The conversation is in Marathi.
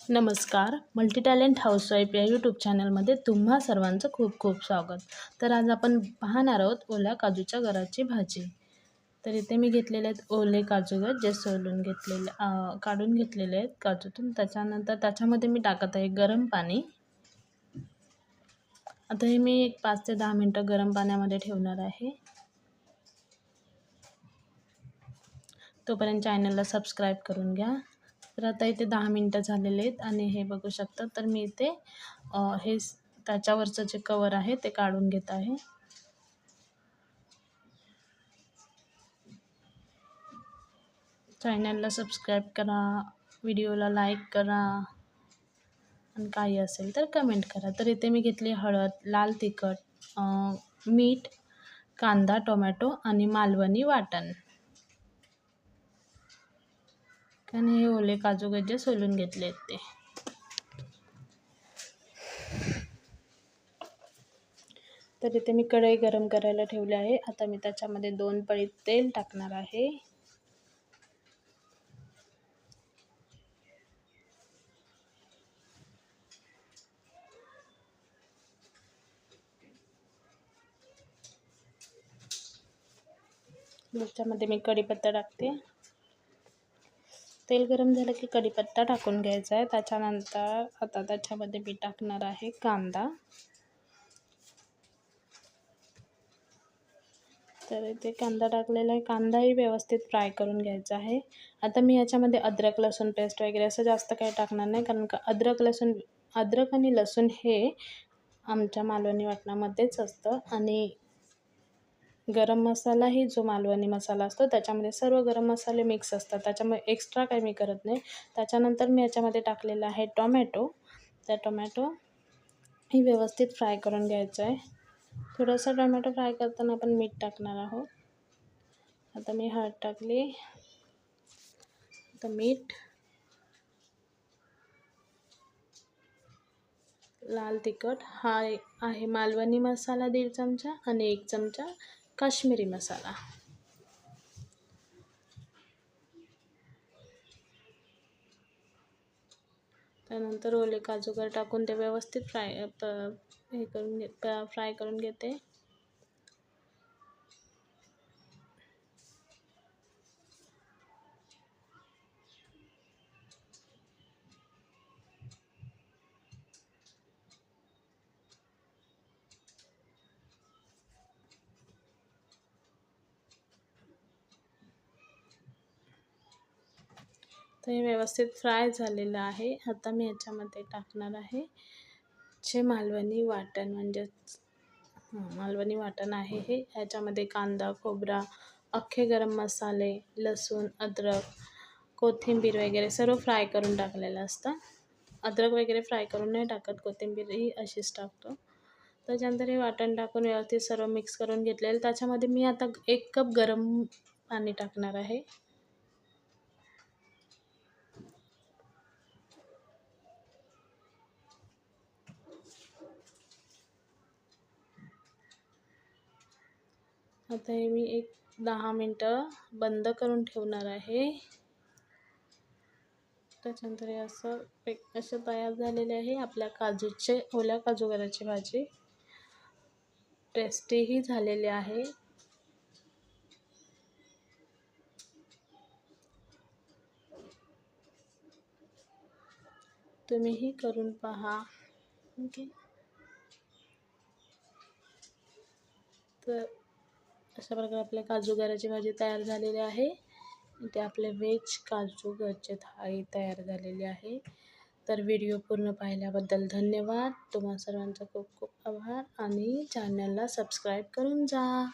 नमस्कार. मल्टी टॅलेंट हाऊसवाईफ या यूट्यूब चॅनलमध्ये तुम्हा सर्वांचं खूप खूप स्वागत. तर आज आपण पाहणार आहोत ओल्या काजूच्या घराची भाजी. तर इथे मी घेतलेले आहेत ओले काजू गज जे सोलून घेतलेले काढून घेतलेले आहेत काजूतून. त्याच्यानंतर त्याच्यामध्ये मी टाकत आहे गरम पाणी. आता हे मी एक पाच ते दहा मिनटं गरम पाण्यामध्ये ठेवणार आहे. तोपर्यंत चॅनलला सबस्क्राईब करून घ्या. तर आता इथे दहा मिनटं झालेले आहेत आणि हे बघू शकता. तर मी इथे हे त्याच्यावरचं जे कवर आहे ते काढून घेत आहे. चॅनलला सबस्क्राईब करा व्हिडिओला लाईक करा. आणि काही असेल तर कमेंट करा. तर इथे मी घेतली हळद लाल तिखट मीठ कांदा टोमॅटो आणि मालवणी वाटण. आणि हे ओले काजू गज्जे सोलून घेतले आहेत ते. तर इथे मी कढई गरम करायला ठेवली आहे. आता मी त्याच्यामध्ये दोन पळी तेल टाकणार आहे. त्याच्यामध्ये मी कढीपत्ता टाकते. तेल गरम झालं की कढीपत्ता टाकून घ्यायचा आहे. त्याच्यानंतर आता त्याच्यामध्ये मी टाकणार आहे कांदा. तर इथे कांदा टाकलेला आहे. कांदाही व्यवस्थित फ्राय करून घ्यायचा आहे. आता मी याच्यामध्ये अद्रक लसूण पेस्ट वगैरे असं जास्त काही टाकणार नाही. कारण का अद्रक लसूण अद्रक आणि लसूण हे आमच्या मालवणी वाटणामध्येच असतं. आणि गरम मसालाही जो मालवणी मसाला असतो त्याच्यामध्ये सर्व गरम मसाले मिक्स असतात. त्याच्यामुळे एक्स्ट्रा काही मी करत नाही. त्याच्यानंतर मी याच्यामध्ये टाकलेलं आहे टोमॅटो. त्या टोमॅटो ही व्यवस्थित फ्राय करून घ्यायचं आहे. थोडंसं टोमॅटो फ्राय करताना आपण मीठ टाकणार आहोत. आता मी हळद टाकली. आता मीठ. लाल तिखट. हा आहे मालवणी मसाला दीड चमचा आणि एक चमचा. काश्मीरी मसाला. त्यानंतर ओले काजूगर टाकून ते व्यवस्थित फ्राय हे करून घे फ्राय करून घेते. तर हे व्यवस्थित फ्राय झालेलं आहे. आता मी याच्यामध्ये टाकणार आहे. जे मालवणी वाटण म्हणजेच मालवणी वाटण आहे हे. ह्याच्यामध्ये कांदा खोबरा अख्खे गरम मसाले लसूण अद्रक कोथिंबीर वगैरे सर्व फ्राय करून टाकलेलं असतं. अद्रक वगैरे फ्राय करून नाही टाकत. कोथिंबीरही अशीच टाकतो. त्याच्यानंतर हे वाटण टाकून व्यवस्थित सर्व मिक्स करून घेतलेलं. त्याच्यामध्ये मी आता एक कप गरम पाणी टाकणार आहे. आता हे मी एक दहा मिनटं बंद करून ठेवणार आहे. त्याच्यानंतर हे असं एक असं तयार झालेले आहे. आपल्या काजूचे ओल्या काजू करायची भाजी. टेस्टीही झालेली आहे. तुम्हीही करून पहा. ओके. तर अशा प्रकारे आपल्या काजू गऱ्याची भाजी तयार झालेली आहे. ते आपले व्हेज काजू गरचे थाळी तयार झालेली आहे. तर व्हिडिओ पूर्ण पाहिल्याबद्दल धन्यवाद. तुम्हा सर्वांचा खूप खूप आभार आणि चॅनलला सबस्क्राईब करून जा.